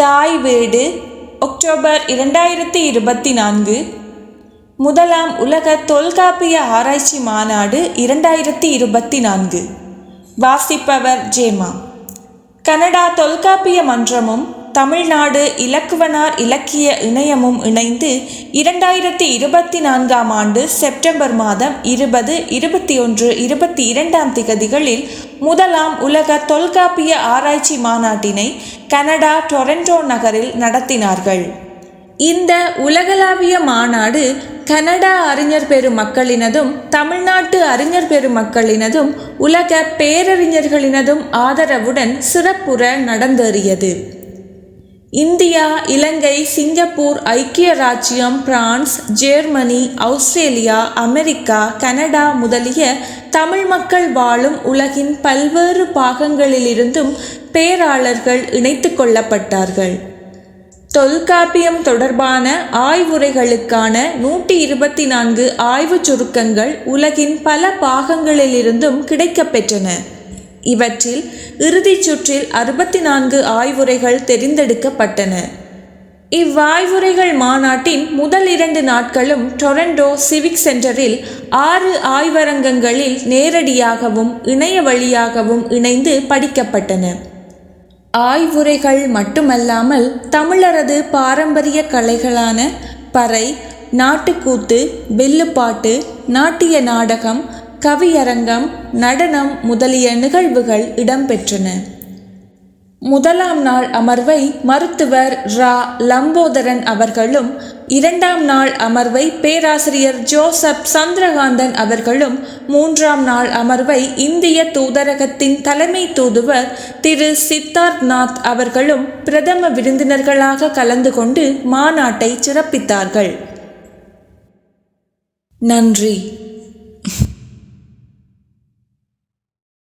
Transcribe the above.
தாய் வீடு அக்டோபர் இரண்டாயிரத்தி இருபத்தி நான்கு. முதலாம் உலக தொல்காப்பிய ஆராய்ச்சி மாநாடு இரண்டாயிரத்தி இருபத்தி நான்கு. வாசிப்பவர் ஜேமா. கனடா தொல்காப்பிய மன்றமும் தமிழ்நாடு இலக்குவனார் இலக்கிய இணையமும் இணைந்து இரண்டாயிரத்தி இருபத்தி நான்காம் ஆண்டு செப்டம்பர் மாதம் இருபது இருபத்தி ஒன்று இருபத்தி இரண்டாம் திகதிகளில் முதலாம் உலக தொல்காப்பிய ஆராய்ச்சி மாநாட்டினை கனடா டொரண்டோ நகரில் நடத்தினார்கள். இந்த உலகளாவிய மாநாடு கனடா அறிஞர் பெருமக்களினதும் தமிழ்நாட்டு அறிஞர் பெருமக்களினதும் உலக பேரறிஞர்களினதும் ஆதரவுடன் சிறப்புற நடந்தேறியது. இந்தியா இலங்கை சிங்கப்பூர் ஐக்கிய ராச்சியம் France Germany Australia America Canada முதலிய தமிழ் மக்கள் வாழும் உலகின் பல்வேறு பாகங்களிலிருந்தும் பேராளர்கள் இணைத்து கொள்ளப்பட்டார்கள். தொல்காப்பியம் தொடர்பான ஆய்வுரைகளுக்கான நூற்றி இருபத்தி நான்கு ஆய்வுச் சுருக்கங்கள் உலகின் பல பாகங்களிலிருந்தும் கிடைக்கப்பெற்றன. இவற்றில் இறுதிச் சுற்றில் அறுபத்தி நான்கு ஆய்வுரைகள் தெரிந்தெடுக்கப்பட்டன. இவ்வாய்வுரைகள் மாநாட்டின் முதல் இரண்டு நாட்களும் டொரண்டோ சிவிக் சென்டரில் ஆறு ஆய்வரங்கங்களில் நேரடியாகவும் இணைய வழியாகவும் இணைந்து படிக்கப்பட்டன. ஆய்வுரைகள் மட்டுமல்லாமல் தமிழரது பாரம்பரிய கலைகளான பறை நாட்டுக்கூத்து வில்லுப்பாட்டு நாட்டிய நாடகம் கவியரங்கம் நடனம் முதலிய நிகழ்வுகள் இடம்பெற்றன. முதலாம் நாள் அமர்வை மருத்துவர் ரா. லம்போதரன் அவர்களும் இரண்டாம் நாள் அமர்வை பேராசிரியர் ஜோசப் சந்திரகாந்தன் அவர்களும் மூன்றாம் நாள் அமர்வை இந்திய தூதரகத்தின் தலைமை தூதுவர் திரு. சித்தார்த்நாத் அவர்களும் பிரதம விருந்தினர்களாக கலந்து கொண்டு மாநாட்டை சிறப்பித்தார்கள். நன்றி.